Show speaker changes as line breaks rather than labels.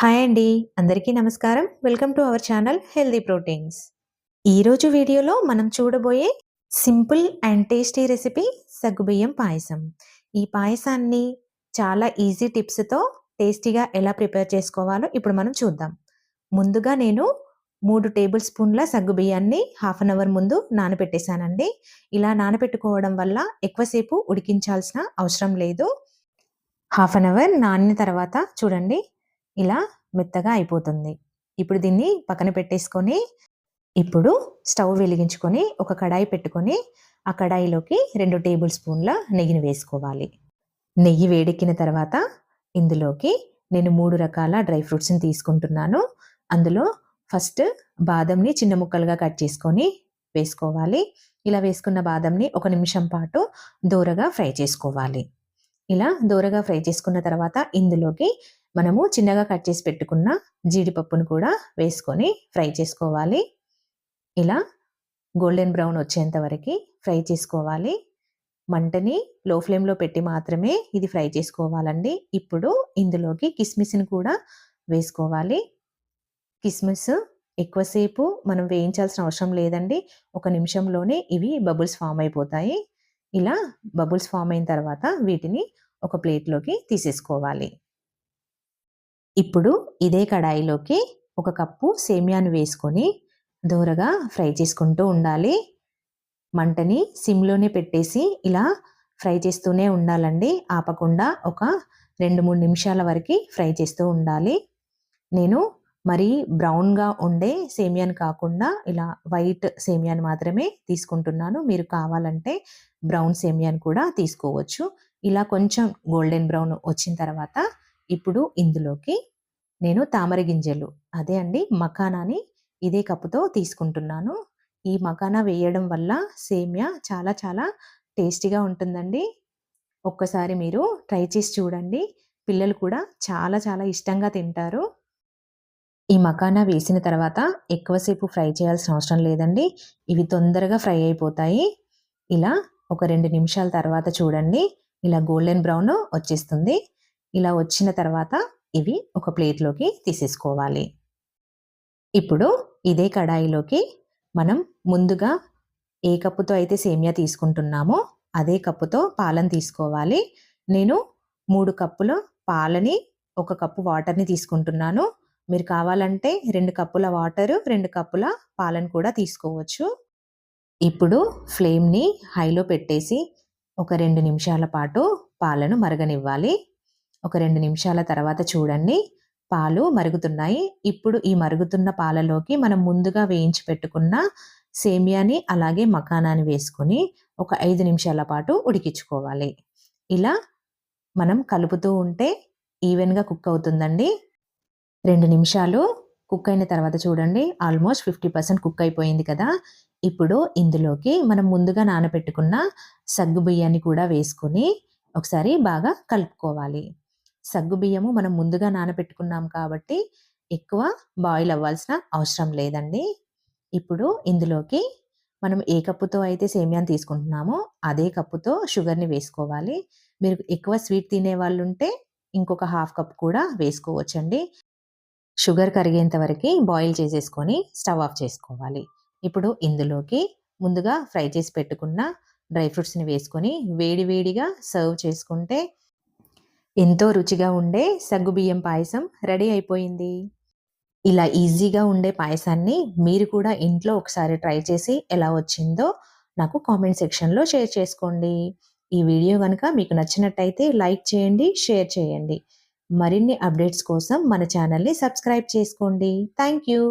Hi అండి. అందరికీ నమస్కారం. Welcome to our channel healthy proteins. ఈరోజు వీడియోలో మనం చూడబోయే సింపుల్ అండ్ టేస్టీ రెసిపీ సగ్గుబియ్యం పాయసం. ఈ పాయసాన్ని చాలా ఈజీ టిప్స్తో టేస్టీగా ఎలా ప్రిపేర్ చేసుకోవాలో ఇప్పుడు మనం చూద్దాం. ముందుగా నేను మూడు టేబుల్ స్పూన్ల సగ్గుబియ్యాన్ని హాఫ్ అన్ అవర్ ముందు నానబెట్టేశానండి. ఇలా నానబెట్టుకోవడం వల్ల ఎక్కువసేపు ఉడికించాల్సిన అవసరం లేదు. హాఫ్ అన్ అవర్ నానిన తర్వాత చూడండి. ఇలా మెత్తగా అయిపోతుంది. ఇప్పుడు దీన్ని పక్కన పెట్టేసుకొని ఇప్పుడు స్టవ్ వెలిగించుకొని ఒక కడాయి పెట్టుకొని ఆ కడాయిలోకి రెండు టేబుల్ స్పూన్ల నెయ్యిని వేసుకోవాలి. నెయ్యి వేడెక్కిన తర్వాత ఇందులోకి నేను మూడు రకాల డ్రై ఫ్రూట్స్ని తీసుకుంటున్నాను. అందులో ఫస్ట్ బాదంని చిన్న ముక్కలుగా కట్ చేసుకొని వేసుకోవాలి. ఇలా వేసుకున్న బాదంని ఒక నిమిషం పాటు దూరగా ఫ్రై చేసుకోవాలి. ఇలా దూరగా ఫ్రై చేసుకున్న తర్వాత ఇందులోకి మనము చిన్నగా కట్ చేసి పెట్టుకున్న జీడిపప్పును కూడా వేసుకొని ఫ్రై చేసుకోవాలి. ఇలా గోల్డెన్ బ్రౌన్ వచ్చేంత వరకు ఫ్రై చేసుకోవాలి. మంటని లో ఫ్లేమ్లో పెట్టి మాత్రమే ఇది ఫ్రై చేసుకోవాలండి. ఇప్పుడు ఇందులోకి కిస్మిస్ని కూడా వేసుకోవాలి. కిస్మిస్ ఎక్కువసేపు మనం వేయించాల్సిన అవసరం లేదండి. ఒక నిమిషంలోనే ఇవి బబుల్స్ ఫామ్ అయిపోతాయి. ఇలా బబుల్స్ ఫామ్ అయిన తర్వాత వీటిని ఒక ప్లేట్లోకి తీసేసుకోవాలి. ఇప్పుడు ఇదే కడాయిలోకి ఒక కప్పు సేమియాను వేసుకొని దూరగా ఫ్రై చేసుకుంటూ ఉండాలి. మంటని సిమ్లోనే పెట్టేసి ఇలా ఫ్రై చేస్తూనే ఉండాలండి. ఆపకుండా ఒక రెండు మూడు నిమిషాల వరకు ఫ్రై చేస్తూ ఉండాలి. నేను మరీ బ్రౌన్గా ఉండే సేమియాను కాకుండా ఇలా వైట్ సేమియాని మాత్రమే తీసుకుంటున్నాను. మీరు కావాలంటే బ్రౌన్ సేమియాన్ కూడా తీసుకోవచ్చు. ఇలా కొంచెం గోల్డెన్ బ్రౌన్ వచ్చిన తర్వాత ఇప్పుడు ఇందులోకి నేను తామర గింజలు. అదే అండి మకానాని ఇదే కప్పుతో తీసుకుంటున్నాను. ఈ మకానా వేయడం వల్ల సేమియా చాలా చాలా టేస్టీగా ఉంటుందండి. ఒక్కసారి మీరు ట్రై చేసి చూడండి. పిల్లలు కూడా చాలా చాలా ఇష్టంగా తింటారు. ఈ మకానా వేసిన తర్వాత ఎక్కువసేపు ఫ్రై చేయాల్సిన అవసరం లేదండి. ఇవి తొందరగా ఫ్రై అయిపోతాయి. ఇలా ఒక రెండు నిమిషాల తర్వాత చూడండి. ఇలా గోల్డెన్ బ్రౌన్ వచ్చేస్తుంది. ఇలా వచ్చిన తర్వాత ఇవి ఒక ప్లేట్లోకి తీసేసుకోవాలి. ఇప్పుడు ఇదే కడాయిలోకి మనం ముందుగా ఏ కప్పుతో అయితే సేమియా తీసుకుంటున్నామో అదే కప్పుతో పాలను తీసుకోవాలి. నేను మూడు కప్పుల పాలని ఒక కప్పు వాటర్ని తీసుకుంటున్నాను. మీరు కావాలంటే రెండు కప్పుల వాటరు రెండు కప్పుల పాలను కూడా తీసుకోవచ్చు. ఇప్పుడు ఫ్లేమ్ని హైలో పెట్టేసి ఒక రెండు నిమిషాల పాటు పాలను మరగనివ్వాలి. ఒక రెండు నిమిషాల తర్వాత చూడండి. పాలు మరుగుతున్నాయి. ఇప్పుడు ఈ మరుగుతున్న పాలలోకి మనం ముందుగా వేయించి పెట్టుకున్న సేమియాని అలాగే మకానాన్ని వేసుకొని ఒక ఐదు నిమిషాల పాటు ఉడికించుకోవాలి. ఇలా మనం కలుపుతూ ఉంటే ఈవెన్గా కుక్ అవుతుందండి. రెండు నిమిషాలు కుక్ అయిన తర్వాత చూడండి. ఆల్మోస్ట్ ఫిఫ్టీ పర్సెంట్ కుక్ అయిపోయింది కదా. ఇప్పుడు ఇందులోకి మనం ముందుగా నానబెట్టుకున్న సగ్గు బియ్యాన్ని కూడా వేసుకొని ఒకసారి బాగా కలుపుకోవాలి. సగ్గు బియ్యము మనం ముందుగా నానబెట్టుకున్నాం కాబట్టి ఎక్కువ బాయిల్ అవ్వాల్సిన అవసరం లేదండి. ఇప్పుడు ఇందులోకి మనం ఏ కప్పుతో అయితే సేమియాను తీసుకుంటున్నామో అదే కప్పుతో షుగర్ని వేసుకోవాలి. మీరు ఎక్కువ స్వీట్ తినే వాళ్ళు ఉంటే ఇంకొక హాఫ్ కప్ కూడా వేసుకోవచ్చండి. షుగర్ కరిగేంత వరకు బాయిల్ చేసేసుకొని స్టవ్ ఆఫ్ చేసుకోవాలి. ఇప్పుడు ఇందులోకి ముందుగా ఫ్రై చేసి పెట్టుకున్న డ్రై ఫ్రూట్స్ని వేసుకొని వేడి వేడిగా సర్వ్ చేసుకుంటే ఎంతో రుచిగా ఉండే సగ్గుబియ్యం పాయసం రెడీ అయిపోయింది. ఇలా ఈజీగా ఉండే పాయసాన్ని మీరు కూడా ఇంట్లో ఒకసారి ట్రై చేసి ఎలా వచ్చిందో నాకు కామెంట్ సెక్షన్లో షేర్ చేసుకోండి. ఈ వీడియో కనుక మీకు నచ్చినట్టయితే లైక్ చేయండి షేర్ చేయండి. మరిన్ని అప్డేట్స్ కోసం మన ఛానల్ని సబ్స్క్రైబ్ చేసుకోండి. Thank you.